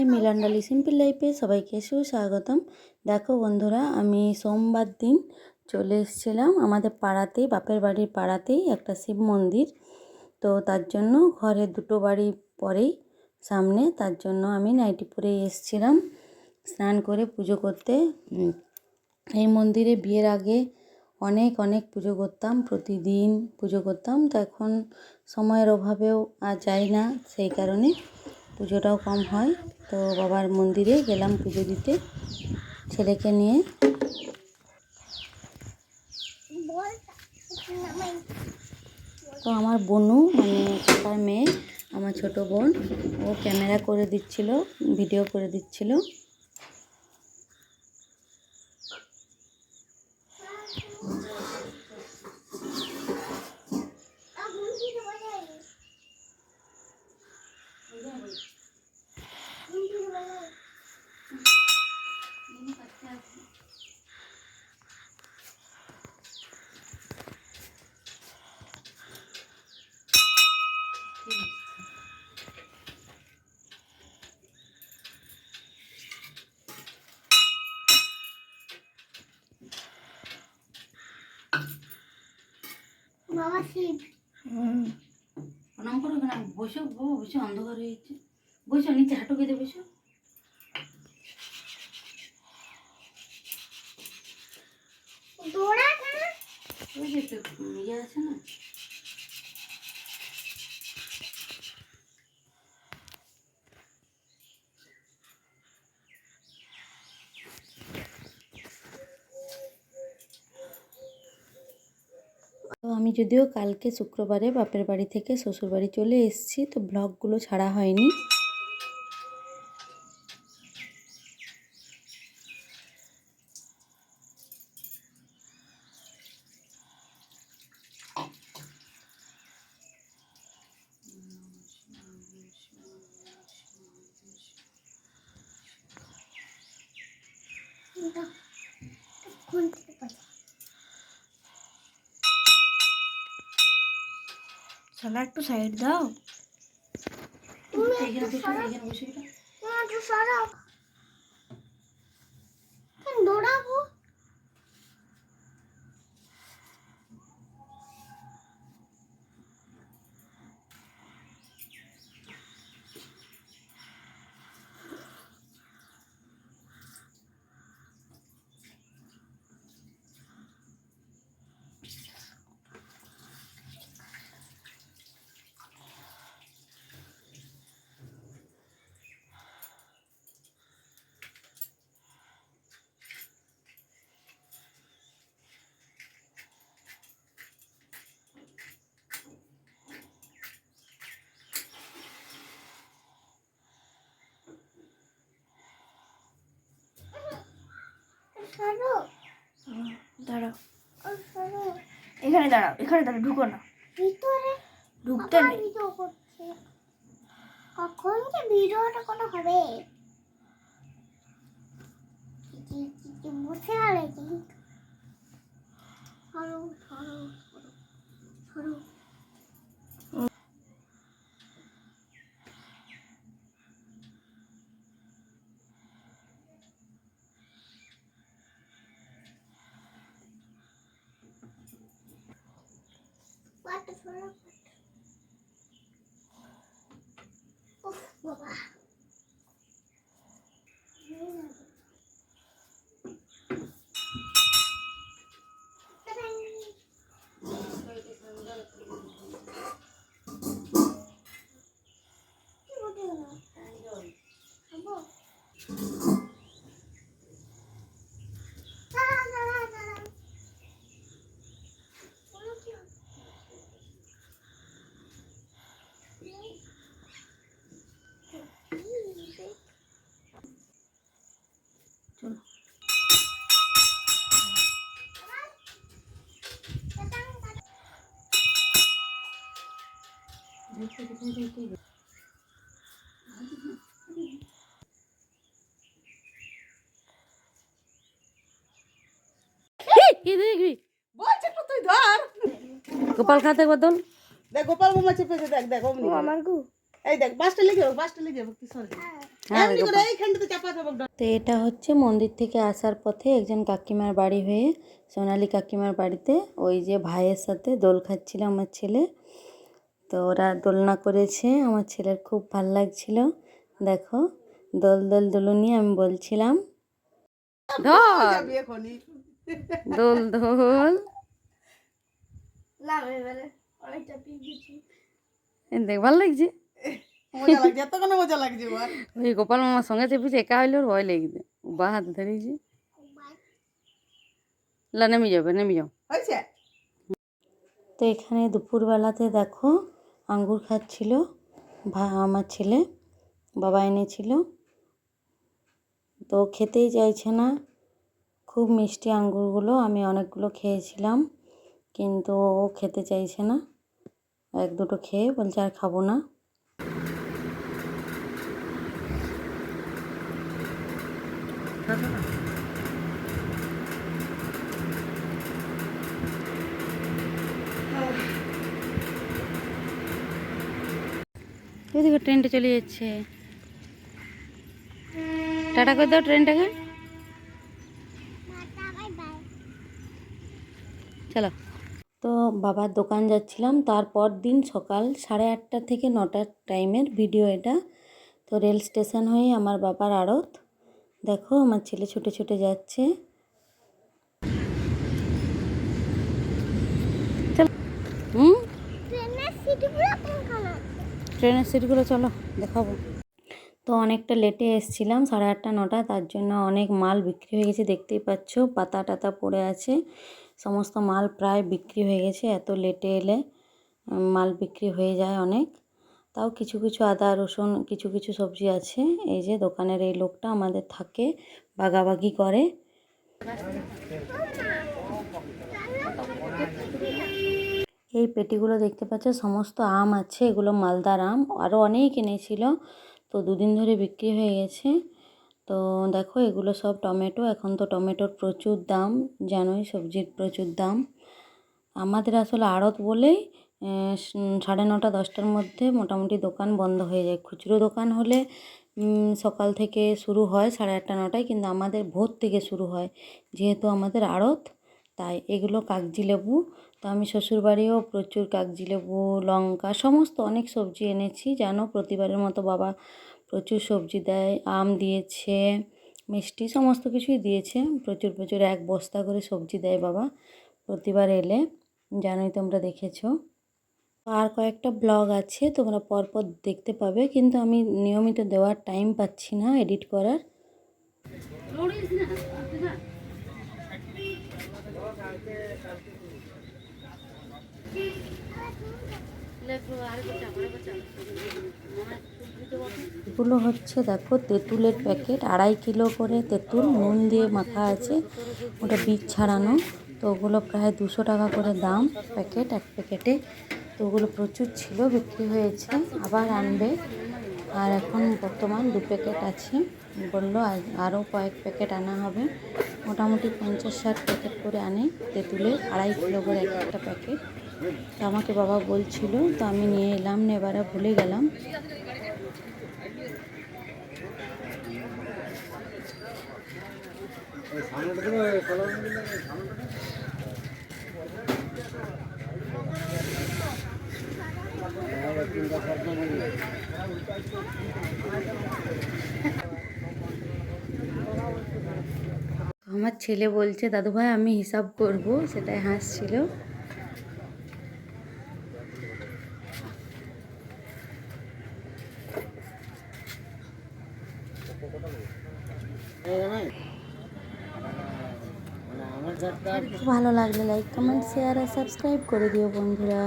High মিলান্ডালি simple লাইফে সবাইকে সুস্বাগতম। দেখো বন্ধুরা, আমি সোমবার দিন চলে এসেছিলাম আমাদের পাড়াতেই, বাপের বাড়ির পাড়াতেই একটা শিব মন্দির। তো তার জন্য ঘরে দুটো বাড়ি পরেই সামনে, তার জন্য আমি নাইটি পরে এসেছিলাম স্নান করে পুজো করতে। এই মন্দিরে বিয়ের আগে অনেক অনেক পুজো করতাম, প্রতিদিন পুজো করতাম। তো এখন সময়ের অভাবেও আর যাই না, সেই কারণে পুজোটাও কম হয়। তো বাবার মন্দিরে গেলাম পুজো দিতে। ছেলেকে নিয়ে। তো আমার বোনু মানে কাকার মেয়ে, আমার ছোট বোন, ও ক্যামেরা করে দিচ্ছিল, ভিডিও করে দিচ্ছিল। বাবা শিব প্রণাম করো না বসো বাবা বসে অন্ধকার হয়েছে বসো নিচে হাঁটু কেঁদে বসো। দৌড়া কেন ওই যে ইয়ে আছে না তো আমি যদিও কালকে শুক্রবারে বাপের বাড়ি থেকে শ্বশুর বাড়ি চলে এসেছি, তো ব্লগগুলো ছাড়া হয়নি। শালা একটু সাইড দাও তুমি একটু। তুমি একটু সরাও কেন দৌড়াবো সরো দাঁড়াও ও সরো এখানে দাঁড়াও এখানে দাঁড়াও ঢুকো না। ভিতরে ঢুকতে নেই। কখন যে ভিডিওটা কোনো হবে? বসে গেলে சொல்ல গোপাল খাতে বদল দেখ গোপাল বোমা চেপেছে দেখ দেখ অমনি ও আমার গু। এই দেখ বাসটা লেগে বাসটা লেগে যাবে তুই সরে। হ্যাঁ তো এটা হচ্ছে মন্দির থেকে আসার পথে একজন কাকিমার বাড়ি হয়ে সোনালি কাকিমার বাড়িতে ওই যে ভাইয়ের সাথে দোল খাচ্ছিল আমার ছেলে। তো ওরা দোলনা করেছে আমার ছেলের খুব ভালো লাগছিল। দেখো দোল দোল দোলনি আমি বলছিলাম। দোল দোল। দেখ ভালো লাগছে। ওই গোপাল মামার সঙ্গে চেপেছে একা হইলে ওর ভয় লেগে বা হাত ধরেছি লা নেমে যাবে নেমে যাও। তো এখানে দুপুরবেলাতে দেখো আঙ্গুর খাচ্ছিল, ভা, আমার ছেলে, বাবা এনেছিল। তো খেতেই চাইছে না। খুব মিষ্টি আঙ্গুরগুলো, আমি অনেকগুলো খেয়েছিলাম, কিন্তু ও খেতে চাইছে না। এক দুটো খেয়ে বলছে আর খাব না। এদিকে ট্রেনটা চলে যাচ্ছে। টাটা করে দাও ট্রেনটাকে চলো। তো বাবার দোকান যাচ্ছিলাম, তারপর দিন সকাল সাড়ে আটটা থেকে নটার টাইমের ভিডিও এটা। তো রেল স্টেশন হয়ে আমার বাবার আড়ত। দেখো আমার ছেলে ছুটে ছুটে যাচ্ছে চলো হুম ট্রেনের সিটগুলো কোনখানে ট্রেনের সিটগুলো চলো, দেখাবো। তো অনেকটা লেটে এসছিলাম, সাড়ে আটটা, নটা, তার জন্য অনেক মাল বিক্রি হয়ে গেছে, দেখতেই পাচ্ছ, পাতা টাতা পড়ে আছে। সমস্ত মাল প্রায় বিক্রি হয়ে গেছে, এত লেটে এলে মাল বিক্রি হয়ে যায় অনেক। তাও কিছু কিছু আদা, রসুন, কিছু কিছু সবজি আছে, এই যে দোকানের এই লোকটা আমাদের থাকে, বাগাবাগি করে। এই পেটিগুলো দেখতে পাচ্ছ, সমস্ত আম আছে, এগুলো মালদার আম আরও অনেক এনেছিল। তো দুদিন ধরে বিক্রি হয়ে গেছে। তো দেখো, এগুলো সব টমেটো। এখন তো টমেটোর প্রচুর দাম, জানোই সবজির প্রচুর দাম। আমাদের আসলে আড়ত বলেই সাড়ে নটা, দশটার মধ্যে মোটামুটি দোকান বন্ধ হয়ে যায়। খুচরো দোকান হলে সকাল থেকে শুরু হয় সাড়ে আটটা, নটায়, কিন্তু আমাদের ভোর থেকে শুরু হয়। যেহেতু আমাদের আড়ত, তাই এগুলো কাগজি লেবু তো আমি শ্বশুরবাড়িও প্রচুর কাগজি লেবু লঙ্কা, সমস্ত অনেক সবজি এনেছি। জানো প্রতিবারের মতো বাবা প্রচুর সবজি দেয়, আম দিয়েছে, মিষ্টি, সমস্ত কিছুই দিয়েছে। প্রচুর প্রচুর এক বস্তা করে সবজি দেয় বাবা। প্রতিবার এলে, জানোই তোমরা দেখেছ। আর কয়েকটা ব্লগ আছে, তোমরা পরপর দেখতে পাবে, কিন্তু আমি নিয়মিত দেওয়ার টাইম পাচ্ছি না, এডিট করার। এগুলো হচ্ছে দেখো তেঁতুলের প্যাকেট, আড়াই কিলো করে তেঁতুল, নুন দিয়ে মাখা আছে, ওটা বীজ ছাড়ানো। তো ওগুলো প্রায় দুশো টাকা করে দাম প্যাকেট, এক প্যাকেটে। তো ওগুলো প্রচুর ছিল, বিক্রি হয়েছে, আবার আনবে। আর এখন বর্তমান দু প্যাকেট আছে। বলল আরও কয়েক প্যাকেট আনা হবে। মোটামুটি পঞ্চাশ ষাট প্যাকেট করে আনে তেঁতুলের, আড়াই কিলো করে এক একটা প্যাকেট। আমাকে বাবা বলছিল, তো আমি নিয়ে এলাম এবারে ভুলে গেলাম। আমার ছেলে বলছে দাদু ভাই আমি হিসাব করব। সেটাই হাসছিল। ভালো লাগলে লাইক কমেন্ট শেয়ার আর সাবস্ক্রাইব করে দিও বন্ধুরা।